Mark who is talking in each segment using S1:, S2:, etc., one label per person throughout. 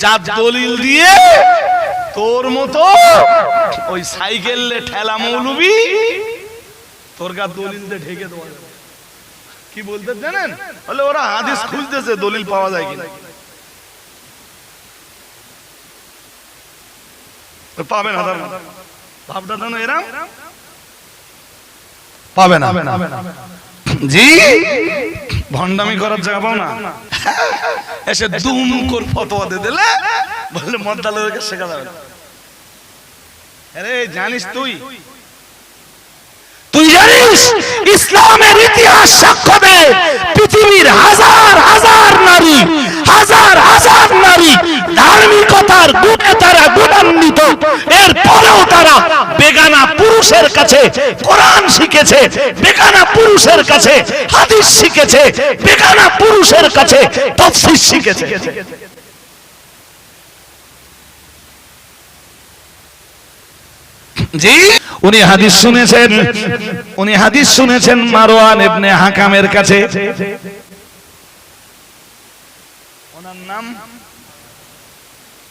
S1: যার দলিল দিয়ে তোর মতো ওই সাইকেল ঠেলা মৌলবি তোর গা দলিল দিয়ে ঢেকে দেওয়া কি বলতে জানেন? বলে ওরা হাদিস খুঁজতেছে দলিল পাওয়া যায় কিনা। তো পাবে না মানে। ভাবটা জানো এরাম? পাবে না। জি? ভন্ডামি করার জায়গা পাও না? এসে দুম করে ফতোয়া দিয়ে দিলে বললে মদ্দালয়কে শেখা যাবে আরে জানিস তুই?
S2: তুই জানিস ইসলামের ইতিহাস সাক্ষ্য দেয় পৃথিবীর হাজার হাজার নারী হাজার হাজার নারী ধার্মিকতার গুণে তারা গুণান্বিত এরপরেও তারা বেগানা কাছে কোরআন শিখেছে বেগানা পুরুষের কাছে হাদিস শিখেছে বেগানা পুরুষের কাছে তফসির শিখেছে।
S1: জি?
S2: উনি হাদিস শুনেছেন উনি হাদিস শুনেছেন মারওয়ান ইবনে হাকামের কাছে।
S1: ওনার নাম?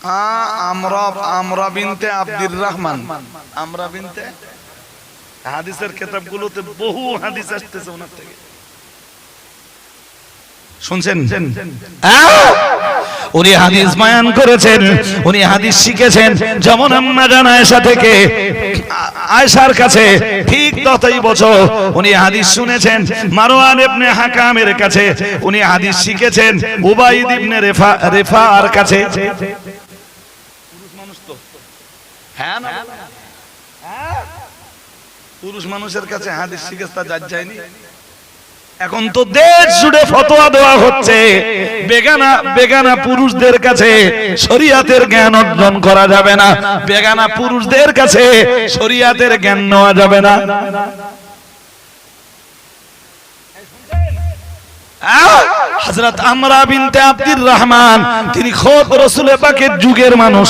S1: আ, আমরা আমরা বিনতে আব্দুর রহমান। আমরা বিনতে হাদিসের কিতাবগুলোতে বহু হাদিস আসতেছে ওনার থেকে শুনছেন?
S2: উনি হাদিস বয়ান করেছেন। উনি হাদিস শিখেছেন। যেমন আম্মা জান আয়েশা থেকে আয়েশার কাছে ঠিক ততই বছর উনি হাদিস শুনেছেন। মারওয়ান ইবনে হাকামের কাছে উনি হাদিস শিখেছেন। উবাইদ ইবনে রেফা রেফার কাছে।
S1: পুরুষ মানুষ তো। হ্যাঁ না? হ্যাঁ। পুরুষ মানুষের কাছে হাদিস শিখেছে তা যার যায়নি।
S2: এখন তো দেশ জুড়ে ফতোয়া দেওয়া হচ্ছে। বেগানা বেগানা পুরুষদের কাছে শরিয়াতের জ্ঞান অর্জন করা যাবে না। বেগানা পুরুষদের কাছে শরিয়াতের জ্ঞান নেওয়া যাবে না। হযরত আমরা বিনতে আব্দুর রহমান, তিনি খোদ রসুল পাকের যুগের মানুষ।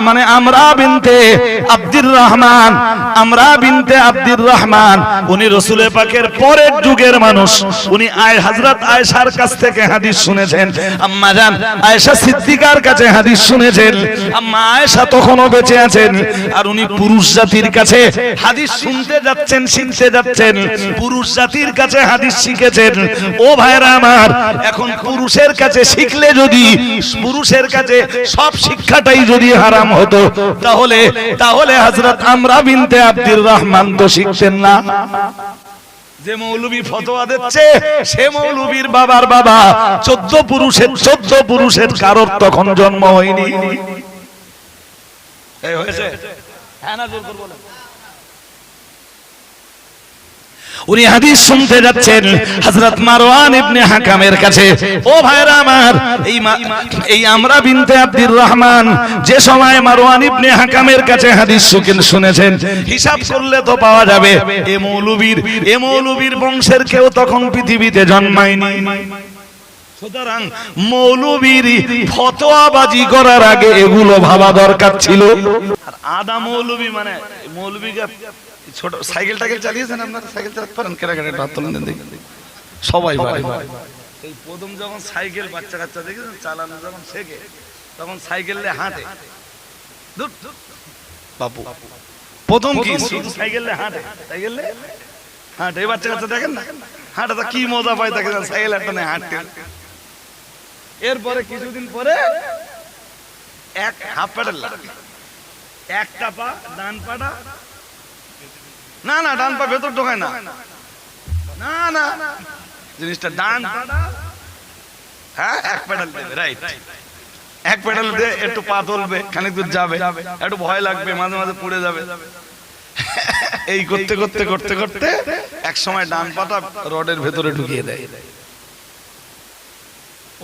S2: মানে তখনও বেঁচে আছেন। আর উনি পুরুষ জাতির কাছে হাদিস শুনতে যাচ্ছেন, শিখতে যাচ্ছেন। পুরুষ জাতির কাছে হাদিস শিখেছেন। ও ভাইরা আমার, এখন পুরুষের কাছে শিখলে যদি, পুরুষের কাছে সব শিক্ষাটাই যদি হারাম হতো তাহলে তাহলে হযরত আমরা বিনতে আব্দুর রহমান তো শিখতেন না।
S1: যে মৌলবী ফতোয়া দিচ্ছে
S2: সে মৌলবীর বাবার বাবা চোদ্দ পুরুষের চোদ্দ পুরুষের কারোর তখন জন্ম হয়নি।
S1: হয়েছে? হ্যাঁ না জোর করে বলেন।
S2: উনি হাদিস শুনতে যাচ্ছেন হযরত মারওয়ান ইবনে হাকামের কাছে। ও ভাইরা আমার, এই এই আমরা বিনতে আব্দুর রহমান যে সময় মারওয়ান ইবনে হাকামের কাছে হাদিস শুকেন শুনেছেন, হিসাব করলে তো পাওয়া যাবে, এ মৌলবীর এ মৌলবীর বংশের কেউ তখন পৃথিবীতে জন্মায়নি। সুতরাং মৌলবীর ফতোয়াবাজি করার আগে এগুলো ভাবা দরকার ছিল।
S1: আর আদা মৌলবী মানে মৌলবীকে ছোট সাইকেল টাইকেল চালিয়েছেন আপনারা? সাইকেল চালাতে পারেন কেরাকেটে হাত তোলেন দেন দেখি। সবাই পারে। এই প্রথম যখন সাইকেল বাচ্চা কাচ্চা দেখেছেন চালানো যখন শেখে তখন সাইকেল নিয়ে হাঁটে। বাপু। প্রথম কি? শুধু সাইকেল নিয়ে হাঁটে। সাইকেল নিয়ে হাঁটে। এই বাচ্চা কাচ্চা দেখেন না? হাঁটাটা কি মজা পায় তাকে সাইকেল একটা নিয়ে হাঁটতে। এরপরে কিছুদিন পরে এক হাফ প্যাডেল লাগে একটা পা ডান পাটা না না, ডান পা ভেতর ঢোকায় না। না না। জিনিসটা ডান। হ্যাঁ এক প্যাডেল দেবে রাইট এক প্যাডেল একটু পা তুলবে খানিক দূর যাবে। একটু ভয় লাগবে, মাঝে মাঝে পড়ে যাবে। এই করতে করতে করতে করতে এক সময় ডান পাটা রডের ভেতরে ঢুকিয়ে দেয়।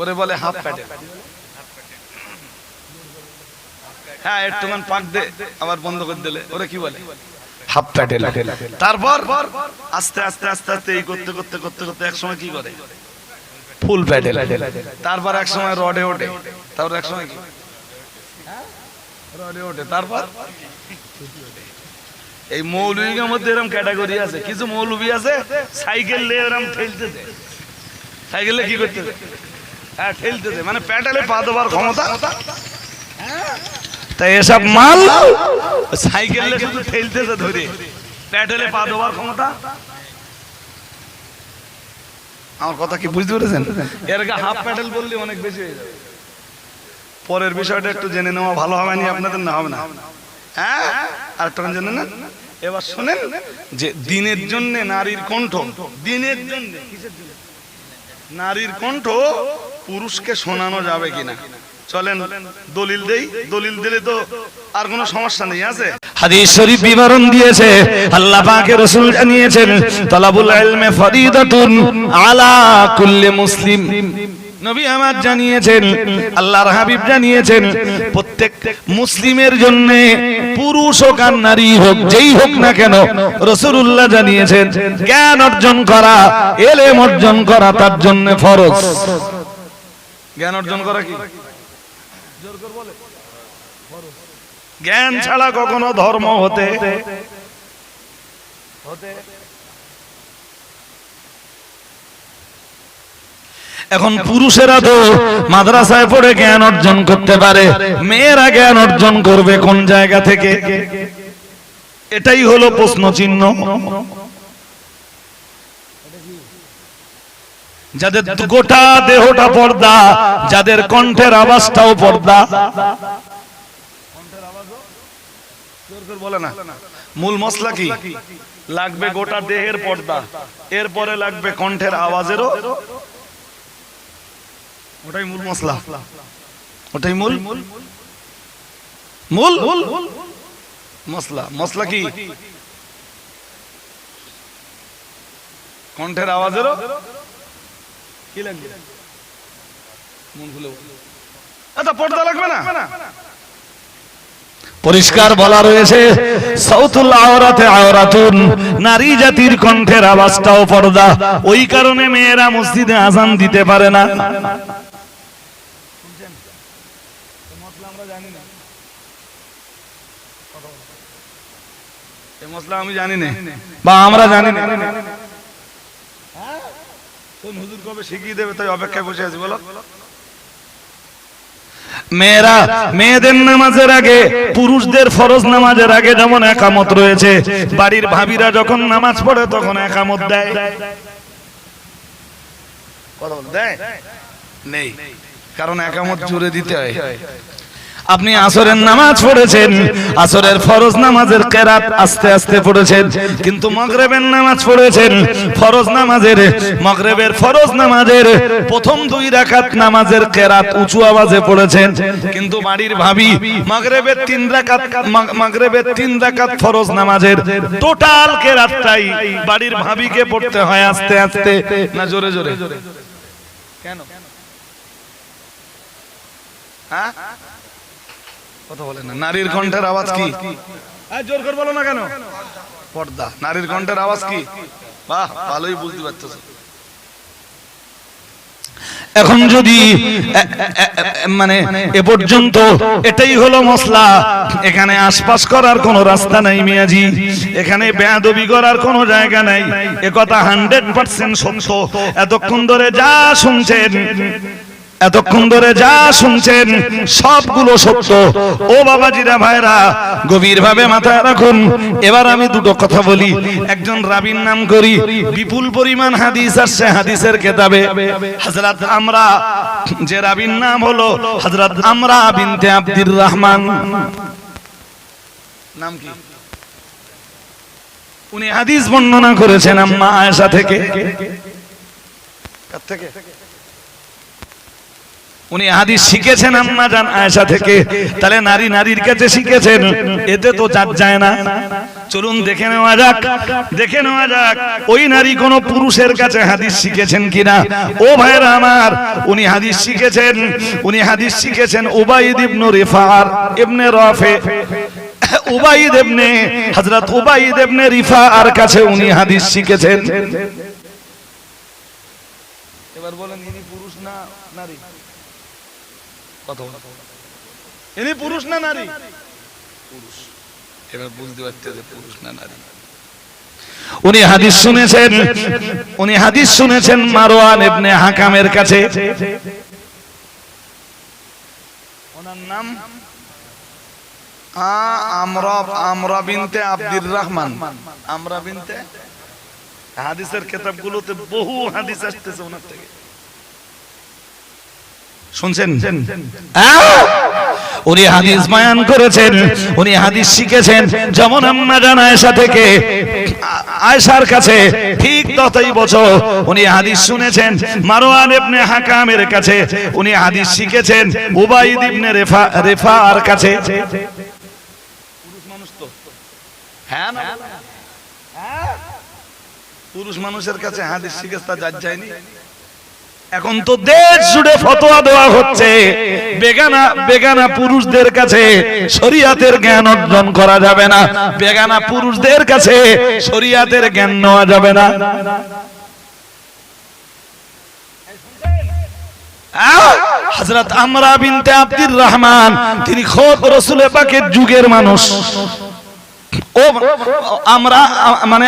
S1: ওরে বলে হাফ প্যাডেল। হ্যাঁ একটুখান পাক দে, আবার বন্ধ করে দিলে। ওরা কি বলে? হাফ তারপর আস্তে আস্তে আস্তে আস্তে এই করতে করতে করতে করতে করে? Full pedal. তারপর রডে ওঠে। তারপর রডে ওঠে। তারপর? এই মধ্যে এরকম ক্যাটাগরি আছে। কিছু মৌলবী আছে, সাইকেল নিয়ে সাইকেলে কি করতেছে হ্যাঁ ঠেলতেছে মানে প্যাডেলে পা দেওয়ার ক্ষমতা?
S2: তাই এসব মাল
S1: সাইকেলে শুধু ঠেলতেছে ধরে। প্যাডেলে পা দেওয়ার ক্ষমতা। আমার কথা কি বুঝতে পেরেছেন? এর আগে হাফ প্যাডেল বললে অনেক বেশি হয়ে যাবে। পরের বিষয়টা একটু জেনে নেওয়া ভালো হবে না আপনাদের না হবে না। হ্যাঁ? আর একটু জেনে নেন। এবার শোনেন যে দিনের জন্য নারীর কণ্ঠ দিনের জন্য জন্য? নারীর কণ্ঠ পুরুষকে শোনানো যাবে কিনা? চলেন, দলিল দেই, দলিল দিলে তো আর কোনো সমস্যা নেই, আছে?
S2: হাদিস শরীফ বিবরণ দিয়েছে, আল্লাহ পাকের রাসূল জানিয়েছেন, তালাবুল ইলমে ফরিদাতুন আলা কুল্লি মুসলিম। নবী আমার জানিয়েছেন, আল্লাহর হাবিব জানিয়েছেন, প্রত্যেক মুসলিমের জন্য পুরুষ হোক আর নারী হোক, যেই হোক না কেন, রাসূলুল্লাহ জানিয়েছেন, জ্ঞান অর্জন করা, এলেম অর্জন করা তার জন্য ফরজ।
S1: জ্ঞান অর্জন করা কি? জ্ঞান ছাড়া কখনো ধর্ম হতে।
S2: এখন পুরুষেরা তো মাদ্রাসায় পড়ে জ্ঞান অর্জন করতে পারে। মেয়েরা জ্ঞান অর্জন করবে কোন জায়গা থেকে? এটাই হলো প্রশ্ন চিহ্ন যাদের গোটা দেহটা পর্দা যাদের কণ্ঠের আওয়াজটাও পর্দা।
S1: বলে না। মূল মশলা কি? লাগবে গোটা দেহের পর্দা। এরপরে লাগবে কণ্ঠের আওয়াজেরও। ওটাই মূল মশলা। ওটাই মূল? মূল? মশলা। মশলা কি? কণ্ঠের আওয়াজেরও? কি লাগবে? মন খুলে আচ্ছা পর্দা লাগবে না?
S2: পরিষ্কার বলা রয়েছে সাউথুল আওরাতে আওরাতুন নারী জাতির কণ্ঠের আওয়াজটাও পর্দা। ওই কারণে মেয়েরা মসজিদে আজান দিতে পারে না।
S1: মশলা আমি জানি না।
S2: বা আমরা জানি না।
S1: কোন হুজুর কবে শিখিয়ে দেবে তাই অপেক্ষায় বসে আছি বলো।
S2: মেয়েরা মেয়েদের নামাজের আগে পুরুষদের ফরজ নামাজের আগে যেমন একামত রয়েছে বাড়ির ভাবিরা যখন নামাজ পড়ে তখন একামত দেয়।
S1: দেয়? নেই কারণ একামত জুড়ে দিতে হয়।
S2: আপনি আসরের নামাজ পড়েছেন, আসরের ফরজ নামাজের কেরাত আস্তে আস্তে পড়েছেন, কিন্তু মগরেবের নামাজ পড়েছেন, ফরজ নামাজের, মগরেবের ফরজ নামাজের প্রথম দুই রাকাত নামাজের কেরাত উঁচু আওয়াজে পড়েছেন, কিন্তু বাড়ির ভাবি, মগরেবের তিন মগ- মগরেবের তিন রাকাত ফরজ নামাজের টোটাল কেরাতটাই বাড়ির ভাবিকে পড়তে হয় আস্তে আস্তে।
S1: না, জোরে জোরে। কেন? হ্যাঁ? কথা বলে না। নারীর কণ্ঠের আওয়াজ কি? জোর করে বলো না কেন? পর্দা। নারীর কণ্ঠের আওয়াজ কি? বাহ ভালোই বুঝতে পারছ
S2: এখন যদি মানে এ পর্যন্ত এটাই হলো মশলা এখানে আশপাশ করার কোনো রাস্তা নাই মিয়াজি এখানে বেয়াদবি করার কোনো জায়গা নাই। একথা হান্ড্রেড পার্সেন্ট সত্য। এতক্ষণ ধরে যা শুনছেন এতক্ষণ ধরে যা শুনছেন, সবগুলো সত্য। ও বাবাজিরা, ভাইরা গভীর ভাবে মাথায় রাখুন। এবার আমি দুটো কথা বলি। একজন রাবির নাম করি। বিপুল পরিমাণ হাদিস আসছে হাদিসের কেতাবে। হযরত আমরা, যে রাবির নাম হলো হযরত আমরা বিনতে আব্দুর রহমান।
S1: নাম কি?
S2: উনি হাদিস বর্ণনা করেছেন আম্মা আয়েশা থেকে।
S1: থেকে?
S2: উনি হাদিস শিখেছেন, আম্মা জান, আয়েশা থেকে। তাহলে নারী নারীর কাছে শিখেছেন। এতে তো চার যায় না। চলুন দেখে নেওয়া যাক, দেখে নেওয়া যাক, ওই নারী কোন পুরুষের কাছে হাদিস শিখেছেন কিনা? ও ভাইরা আমার, উনি হাদিস শিখেছেন, উনি হাদিস শিখেছেন উবাইদ ইবনে রিফার ইবনে রাফে। উবাইদ ইবনে, হযরত উবাইদ ইবনে রিফার কাছে উনি হাদিস শিখেছেন।
S1: এবার বলেন, ইনি পুরুষ না নারী? কথা বলো। ইনি পুরুষ না নারী? পুরুষ। এবার বুঝতে পারছে যে পুরুষ না নারী।
S2: উনি হাদিস শুনেছেন উনি হাদিস শুনেছেন মারওয়ান ইবনে হাকামের কাছে।
S1: ওনার নাম আ, আমরা আমরা বিনতে আব্দুর রহমান। আমরা বিনতে? হাদিসের কিতাবগুলোতে বহু হাদিস আসতেছে ওনার থেকে। শুনছেন?
S2: উনি হাদিস বয়ান করেছেন উনি হাদিস শিখেছেন। যেমন আম্মা জান আয়েশা থেকে আয়েশার কাছে ঠিক ততই বছর উনি হাদিস শুনেছেন। মারওয়ান ইবনে হাকামের কাছে উনি হাদিস শিখেছেন। উবাইদ ইবনে রেফা রেফার কাছে।
S1: পুরুষ মানুষ তো হ্যাঁ? না? পুরুষ মানুষের কাছে হাদিস শিখেছে তা যায়নি?
S2: এখন তো দেশ জুড়ে ফতোয়া দেওয়া হচ্ছে। বেগানা বেগানা পুরুষদের কাছে শরিয়াতের জ্ঞান অর্জন করা যাবে না। বেগানা পুরুষদের কাছে শরিয়াতের জ্ঞান নেওয়া যাবে না। হযরত আমরা বিনতে আব্দুর রহমান, তিনি খোদ রসুলের পাকের যুগের মানুষ। ও, আমরা মানে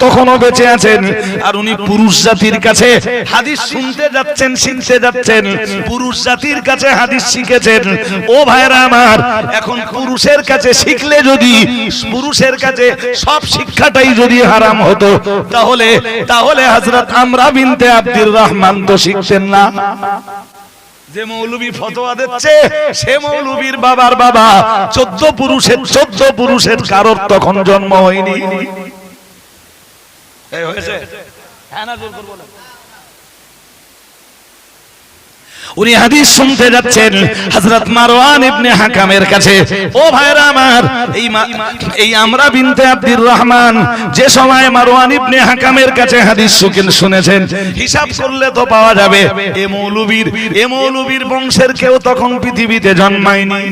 S2: তখনও বেঁচে আছেন। আর উনি পুরুষ জাতির কাছে হাদিস শুনতে যাচ্ছেন শিখতে যাচ্ছেন। পুরুষ জাতির কাছে হাদিস শিখেছেন। ও ভাইরা আমার, এখন পুরুষের কাছে শিখলে যদি, পুরুষের কাছে সব শিক্ষাটাই যদি হারাম হতো তাহলে তাহলে হযরত আমরা বিনতে আব্দুর রহমান তো শিখতেন না। যে মৌলবী ফতোয়া দিচ্ছে সে মৌলবীর বাবার বাবা চোদ্দ পুরুষের চোদ্দ পুরুষের কারোর তখন জন্ম হয়নি।
S1: হয়েছে? হ্যাঁ না জোর করব না
S2: উনি হাদিস শুনতে যাচ্ছেন হযরত মারওয়ান ইবনে হাকামের কাছে। ও ভাইরা আমার, এই এই আমরা বিনতে আব্দুর রহমান যে সময় মারওয়ান ইবনে হাকামের কাছে হাদিস শুকেন শুনেছেন, হিসাব করলে তো পাওয়া যাবে, এ মৌলবীর এ মৌলবীর বংশের কেউ তখন পৃথিবীতে জন্মায়নি।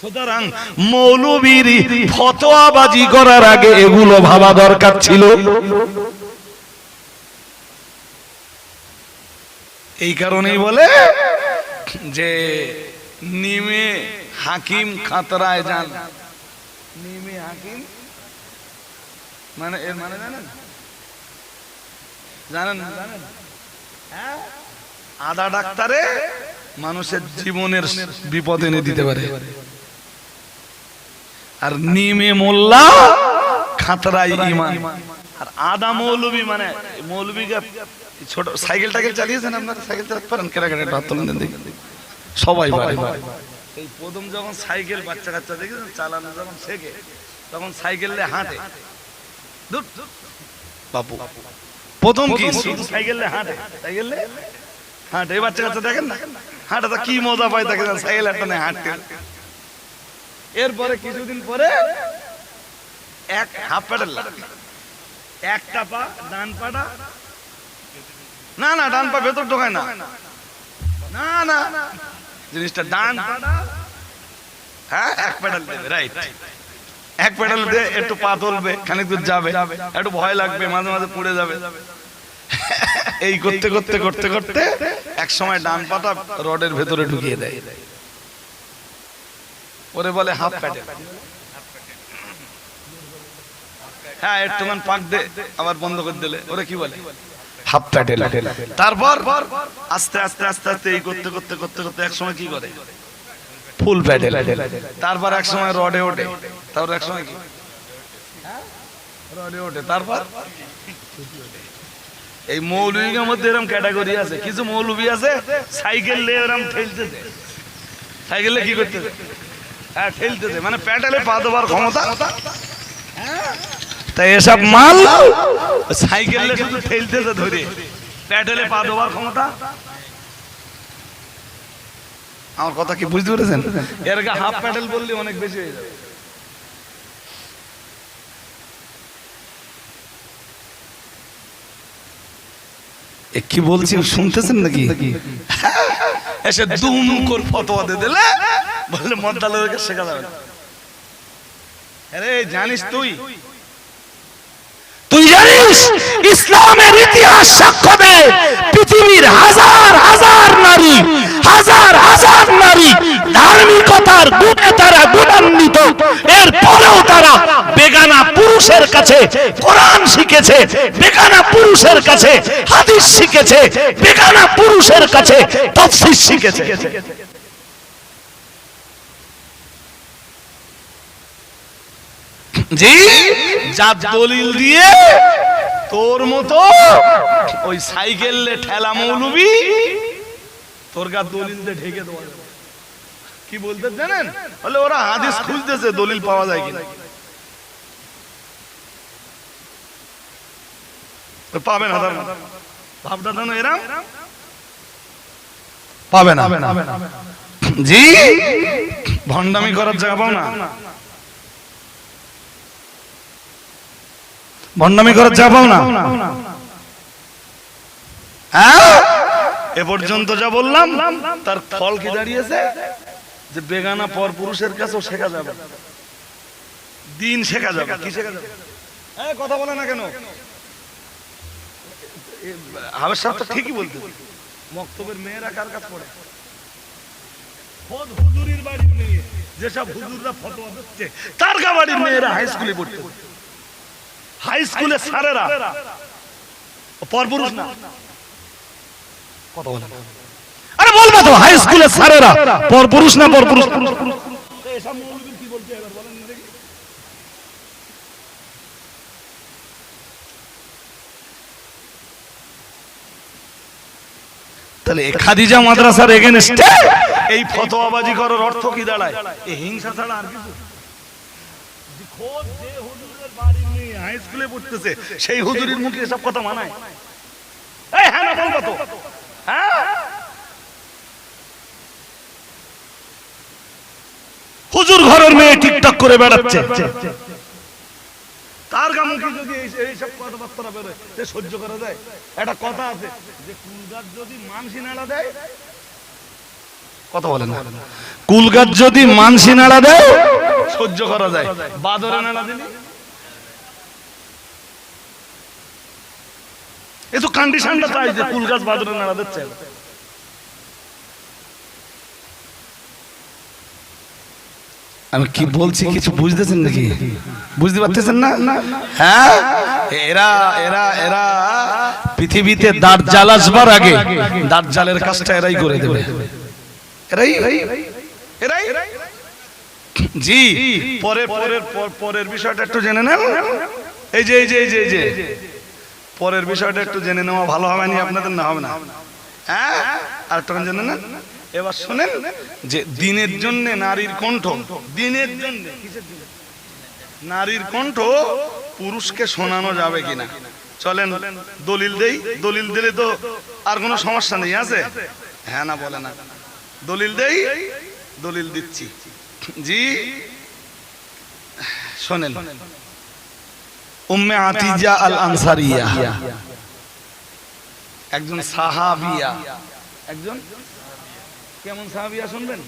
S2: সুতরাং মৌলবীর ফতোয়াবাজি করার আগে এগুলো ভাবা দরকার ছিল।
S1: এই কারণেই বলে যে নিমে হাকিম খাতরায় যান। নিমে হাকিম? মানে এর মানে জানেন? জানেন? জানেন? হ্যাঁ? আধা ডাক্তারে মানুষের জীবনের বিপদ এনে দিতে পারে। আর নিমে মোল্লা খাতরাই ইমান আর আদা মৌলবী মানে মৌলবীকে ছোট সাইকেল টাইকেল চালিয়েছেন আপনারা? সাইকেল চালাতে পারেন হাত দেখি সবাই পারে। এই প্রথম যখন সাইকেল বাচ্চা কাচ্চা দেখেছেন চালানো যখন শেখে তখন সাইকেল নিয়ে হাঁটে বাপু। প্রথম কি সাইকেল নিয়ে হাঁটে। সাইকেল হাঁটে। এই বাচ্চা কাচ্চা দেখেন না? কি মজা পায় তাকে সাইকেল একটা নিয়ে হাঁটতে। এরপরে কিছুদিন পরে এক হাফ প্যাডেল একটা পা ডান পাটা না না, ডান পা ভেতর ঢোকায় না। না না। জিনিসটা ডান। হ্যাঁ এক প্যাডেল দেবে রাইট এক প্যাডেল একটু পা তুলবে খানিক দূর যাবে। একটু ভয় লাগবে, মাঝে মাঝে পড়ে যাবে। এই করতে করতে করতে করতে এক সময় ডান পাটা রডের ভেতরে ঢুকিয়ে দেয়। ওরে বলে হাফ প্যাডেল হ্যাঁ একটুখান পাক দে, আবার বন্ধ করে দিলে। ওরে কি বলে? হাফ তারপর আস্তে আস্তে আস্তে আস্তে এই করতে করতে করতে করতে এক সময় কি করে? ফুল প্যাডেল তারপর এক সময় রডে ওঠে। তারপর এক সময় কি? রডে ওঠে। তারপর? এই মৌলবীর মধ্যে এরকম ক্যাটাগরি আছে। কিছু মৌলবী আছে সাইকেল নিয়ে এরকম সাইকেল কি হ্যাঁ মানে প্যাডেলে পা দেওয়ার ক্ষমতা?
S2: তাই এসব মাল?
S1: সাইকেল শুধু ঠেলতেছে ধরে। প্যাডেলে পা দেওয়ার ক্ষমতা? আমার কথা কি বুঝতে পেরেছেন? এর আগে হাফ প্যাডেল বললে অনেক বেশি হয়ে যাবে। এ কি বলছি শুনতেছেন নাকি? এসে দুম করে ফতোয়া দিয়ে দিলে বললে মদ্দালয়কে শেখা যাবে আরে জানিস তুই?
S2: মানুষ ইসলামের ইতিহাস সাক্ষ্য দেয়। পৃথিবীর হাজার হাজার নারী, হাজার হাজার নারী ধার্মিকতার গুণে তারা গুণান্বিত। এর পরেও তারা বেগানা পুরুষের কাছে কোরআন শিখেছে, বেগানা পুরুষের কাছে হাদিস শিখেছে, বেগানা পুরুষের কাছে তফসিস শিখেছে। জি? যা দলিল দিয়ে তোর মতো ওই সাইকেল ঠেলা মৌলবি তোর গা দলিল দিয়ে ঢেকে দেওয়া। কি বলতে জানেন? বলে ওরা হাদিস খুঁজতেছে দলিল পাওয়া যায় কিনা। তো পাবে না তার মানে। ভাবটা জানো এরাম? পাবে না। জি? ভণ্ডামি করার জায়গা পাও না? ভণ্ডামি জায়গা পাও না। হ্যাঁ? এ পর্যন্ত যা বললাম তার ফল কি দাঁড়িয়েছে? যে বেগানা পর পুরুষের কাছেও শেখা যাবে। দিন শেখা যাবে। কি শেখা যাবে? এই, কথা বলে না কেন? হাবের সাহেব তো ঠিকই বলতে মক্তবের মেয়েরা কার কাছে পড়ে? খোদ হুজুরির বাড়ির মেয়ে। যেসব হুজুররা ফতোয়া দিচ্ছে তার গা বাড়ির মেয়েরা হাই স্কুলে পড়তে। হাই স্কুলে স্যারেরা। পরপুরুষ না। কথা বলে আরে বলব তো হাই স্যারেরা। পরপুরুষ না পরপুরুষ তাহলে খাদিজা মাদ্রাসার এগেনস্টে এই ফতোয়াবাজি করার অর্থ কি দাঁড়ায়? এই হিংসা ছাড়া আর কিছু? খোদ যে হুজুরের বাড়ি নিয়ে হাই স্কুলে পড়তেছে সেই হুজুরের মুখে এসব কথা মানায়। এই হ্যাঁ না বলব তো হ্যাঁ? হুজুর ঘরের মেয়ে টিকটক করে বেড়াচ্ছে। তার গামুখে যদি এইসব কথাবার্তা বেরোয় সহ্য করা যায়। একটা কথা আছে যে কুলগাছ যদি মানসি নাড়া দেয় কথা বলেন না। কুলগাছ যদি মানসি নাড়া দেয় সহ্য করা যায়। বাদরে নাড়া দিলি? এ তো কন্ডিশনটা তাই যে কুলগাছ বাদরে নাড়া দিচ্ছে। আমি কি বলছি কিছু বুঝতেছেন নাকি? বুঝতে পারতেছেন না? হ্যাঁ? এরা এরা এরা পৃথিবীতে দাঁত জাল আসবার আগে দাঁত জালের কাজটা এরাই করে দেবে। এরাই? এরাই? জি। পরে পরের পরের বিষয়টা একটু জেনে নেন। এই যে এই যে এই যে এই যে। পরের বিষয়টা একটু জেনে নেওয়া ভালো হবে না আপনাদের না হবে না। হ্যাঁ? আর একটু জেনে নেন। এবার শুনেন যে দিনের জন্য নারীর কণ্ঠ। দিনের জন্য? নারীর কণ্ঠ পুরুষকে শোনানো যাবে কিনা? চলেন দলিল দেই। দলিল দিলে তো আর কোনো সমস্যা নেই আছে? হ্যাঁ না বলে না। দলিল দেই দলিল দিচ্ছি জি শোনেন উম্মে আতিজা আল আনসারিয়া একজন সাহাবিয়া একজন কেমন সাহাবিয়া শুনবেন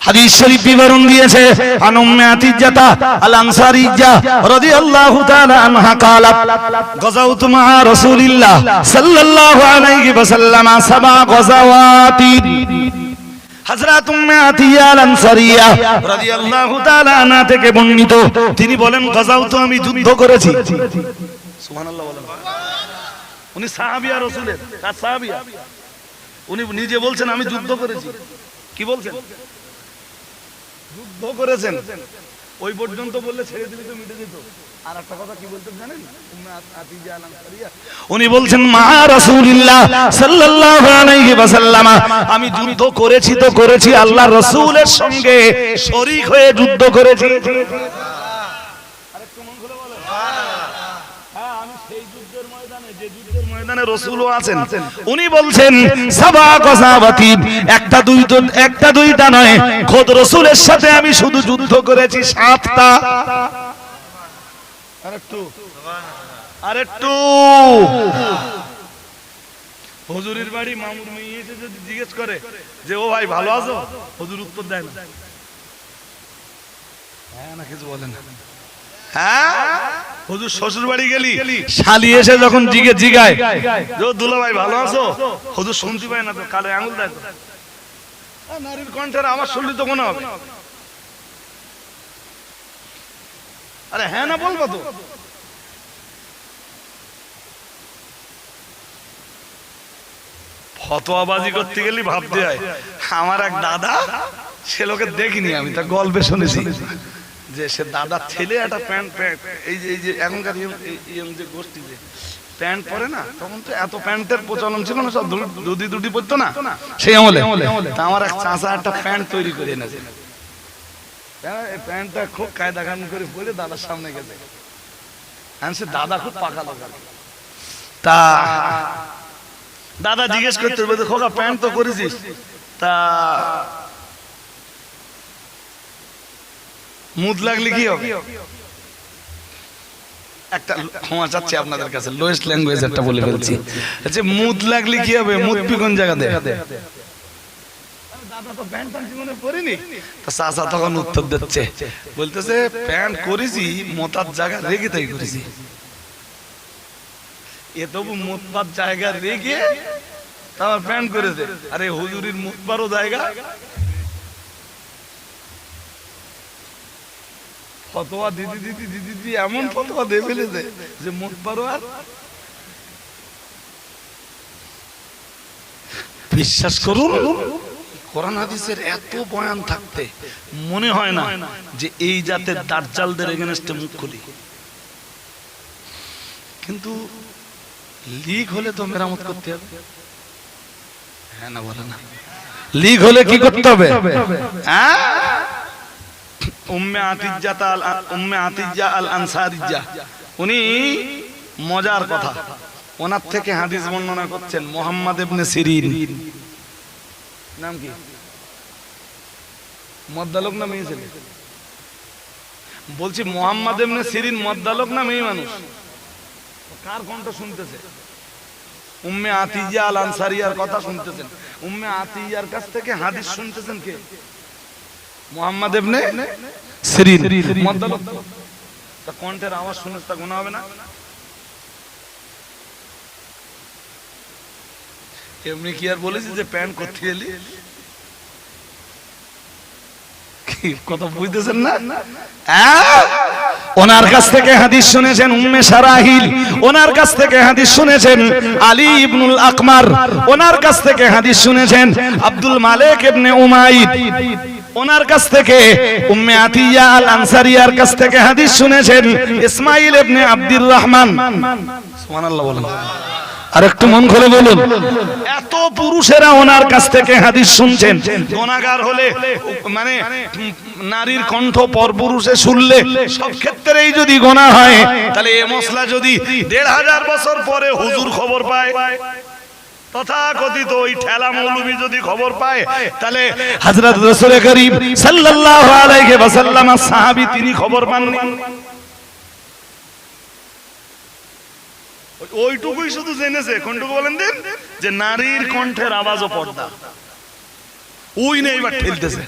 S2: হাদিস শরীফ বিবরণ দিয়েছে আন উম্মে আতিজাতা আল আনসারিয়া রাদিয়াল্লাহু তাআলা আনহা قالت غزوت مع رسول الله صلى الله عليه وسلم سبع غزوات থেকে বর্ণিত। তিনি বলেন গজাউত আমি যুদ্ধ করেছি। উনি সাহাবিয়া উনি নিজে বলছেন, আমি যুদ্ধ করেছি। কি বলছেন? যুদ্ধ করেছেন। ওই পর্যন্ত বললে ছেড়ে দিলে তো মিটে যেত। আর একটা কথা কি বলতেন জানেন? উম্মে আত- আতিজা আল আনসারিয়া। উনি বলছেন মা রাসূলুল্লাহ সাল্লাল্লাহু আলাইহি ওয়াসাল্লাম আমি যুদ্ধ করেছি তো করেছি আল্লাহ রাসূলের সঙ্গে শরীক হয়ে যুদ্ধ করেছি। হ্যাঁ আমি সেই যুদ্ধের ময়দানে যে যুদ্ধের ময়দানে রসুলও আছেন উনি বলছেন একটা দুই একটা দুইটা নয় খোদ রসুলের সাথে আমি শুধু যুদ্ধ করেছি সাতটা। আরেকটু। আরেকটু। হুজুরির বাড়ি মামুর মেয়ে এসে যদি জিজ্ঞেস করে যে ও ভাই ভালো আছো? হুজুর উত্তর দেয় না। হ্যাঁ না কিছু বলে না। হ্যাঁ? হুজুর শ্বশুর বাড়ি গেলি? শালি এসে যখন জিগে জিগায় যে দুলা ভাই ভালো আছো? হুজুর শুনতে পায় না তো কালে আঙুল দেয় নারীর কণ্ঠের আমার শুনলি তো কোনো হবে। আরে হ্যাঁ না বলব তো।
S1: ফতোয়াবাজি করতে গেলি ভাবতে হয়। আমার এক দাদা সে লোকে দেখিনি আমি তার গল্পে শুনেছি। যে সে দাদা ছেলে একটা প্যান্ট প্যান্ট এই যে এই যে এখনকার ইয়ে- ইয়ে- ইয়ে যে গোষ্ঠী যে প্যান্ট পরে না তখন তো এত প্যান্টের প্রচলন ছিল না সব দুটি দুটি পরতো না। সেই আমলে। আমার এক চাষা একটা প্যান্ট তৈরি করে এনেছে। প্যান্টটা খুব কায়দা কান করে পরে দাদার সামনে সে দাদা খুব পাকা তা দাদা জিজ্ঞেস করতে খোকা প্যান্ট তো করেছিস। তা মুদ লাগলে কি হবে? একটা ক্ষমা চাচ্ছি আপনাদের কাছে লোয়েস্ট ল্যাঙ্গুয়েজ একটা বলে ফেলছি। আচ্ছা মুদ লাগলে কি হবে? মুদ পি কোন জায়গাতে? দাদা তো প্যান্ট ট্যান্ট জীবনে পরিনি তা চাচা তখন উত্তর দিচ্ছে। বলতেছে, প্যান্ট করেছি, মোতার জায়গা রেখে তাই করেছি। এ তবু মোতবার জায়গা রেখে তারপর প্যান্ট করেছে। আরে হুজুরির মোতবারও জায়গা। ফতোয়া দিদি দিদি দিদি দিদি এমন ফতোয়া দিয়ে ফেলেছে যে মোতবারও আর বিশ্বাস করুন। কোরআন হাদিসের এত বয়ান থাকতে মনে হয় না যে এই জাতের দার্জালদের এগেনস্টে মুখ খুলি। কিন্তু লিক হলে তো মেরামত করতে হবে। হ্যাঁ না বলে না।
S2: লিগ হলে কি করতে হবে?
S1: হ্যাঁ? উম্মে আতিজ্জা তাল উম্মে আতিজ্জা আল আনসারিজ্জা। উনি মজার কথা। ওনার থেকে হাদিস বর্ণনা করছেন মোহাম্মদ ইবনে সিরিন। নাম কি? মদ্দালক না মেয়ে ছেলে। বলছি মোহাম্মদ ইবনে সিরিন মদ্দালক না মেয়ে মানুষ। কার কণ্ঠ শুনতেছে? উম্মে আতিজা আল আনসারিয়ার কথা শুনতেছেন। উম্মে আতিজার কাছ থেকে হাদিস শুনতেছেন কে? মোহাম্মদ ইবনে
S2: সিরিন।
S1: মদ্দালক তো। তা কণ্ঠের আওয়াজ শুনে তা গোনা হবে না? এমনি কি আর বলেছি যে প্যান্ট করতে কথা বুঝতেছেন না?
S2: হ্যাঁ? ওনার কাছ থেকে হাদিস শুনেছেন উম্মে সারাহিল ওনার কাছ থেকে হাদিস শুনেছেন আলী ইবনুল আকমার ওনার কাছ থেকে হাদিস শুনেছেন আব্দুল মালিক ইবনে উমাইদ ওনার কাছ থেকে উম্মে আতিয়া আল আনসারিয়ার কাছ থেকে হাদিস শুনেছেন ইসমাইল ইবনে আব্দুর রহমান।
S1: সুবহানাল্লাহ বলেন।
S2: আর একটু মন খুলে বলুন। এত পুরুষেরা ওনার কাছ থেকে হাদিস শুনছেন।
S1: গোনাগার হলে মানে নারীর কণ্ঠ পরপুরুষে শুনলে সব ক্ষেত্রেই যদি গোনা হয়, তাহলে এ মশলা যদি দেড় হাজার বছর পরে হুজুর খবর পায় তথা কথিত ওই ঠেলা মৌলবি যদি খবর পায়, তাহলে
S2: হযরত রাসূল করিম সাল্লাল্লাহু আলাইহি ওয়াসাল্লাম সাহাবী তিনি খবর পাননি।
S1: ওইটুকুই শুধু জেনেছে, কোনটুকু বলেন দিন? যে নারীর কণ্ঠের আওয়াজ ও পর্দা। ওই নেই এবার ঠেলতেছে।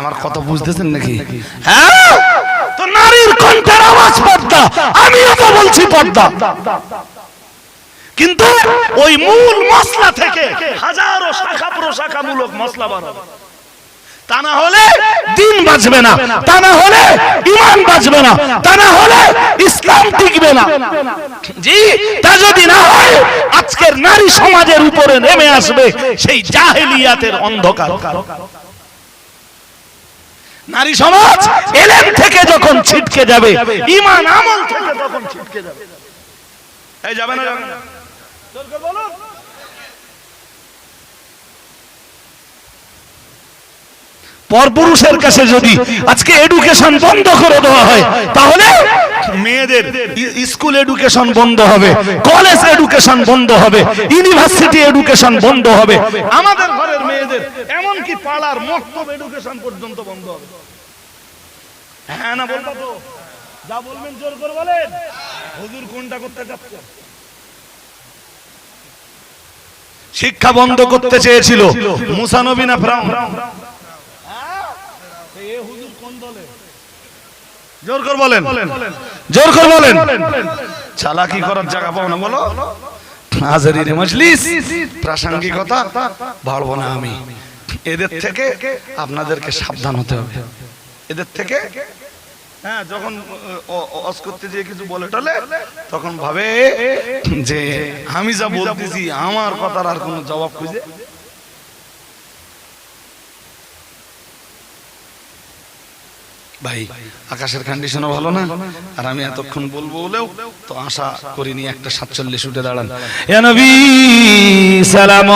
S2: আমার কথা বুঝতেছেন নাকি? হ্যাঁ? তো নারীর কণ্ঠের আওয়াজ পর্দা তো বলছি পর্দা।
S1: কিন্তু ওই মূল মশলা থেকে হাজারো শাখা প্রশাখামূলক মশলা বার হবে। তা না হলে
S2: দিন বাঁচবে না। তা না হলে ইমান বাঁচবে না। তা না হলে ইসলাম টিকবে না। জি, তা যদি না হয়, আজকের নারী সমাজের উপরে নেমে আসবে সেই জাহেলিয়াতের অন্ধকার। নারী সমাজ এলেম থেকে যখন ছিটকে যাবে, ইমান আমল থেকে
S1: তখন ছিটকে যাবে। এই যাবে না বলুন।
S2: পরপুরুষের কাছে যদি আজকে এডুকেশন বন্ধ করে দেওয়া হয় তাহলে মেয়েদের স্কুল এডুকেশন বন্ধ হবে কলেজ এডুকেশন বন্ধ হবে ইউনিভার্সিটি এডুকেশন বন্ধ হবে।
S1: আমাদের ঘরের মেয়েদের এমনকি পাড়ার মক্তব এডুকেশন পর্যন্ত বন্ধ হবে। হ্যাঁ না বলব তো? যা বলবেন জোর করে বলেন। হুজুর কোনটা করতে যাচ্ছে
S2: শিক্ষা বন্ধ করতে চেয়েছিল। মুসা নবী না ফেরাউন
S1: এ হুজুর কোন দলে জোর করে বলেন।
S2: জোর করে বলেন।
S1: চালাকি করার জায়গা পাও না বলো। হাজারির মজলিস। প্রাসঙ্গিকতা ভাববো না আমি। এদের থেকে আপনাদেরকে সাবধান হতে হবে। এদের থেকে হ্যাঁ যখন অস করতে যেয়ে কিছু বলে টলে তখন ভাবে যে আমি যা বলতেছি আমার কথার আর কোনো জবাব খুঁজে ভাই, আকাশের কন্ডিশনও ভালো না। আর আমি এতক্ষণ বলব বলেও তো আশা করিনি একটা সাতচল্লিশ উঠে দাঁড়ান।
S2: সালাম।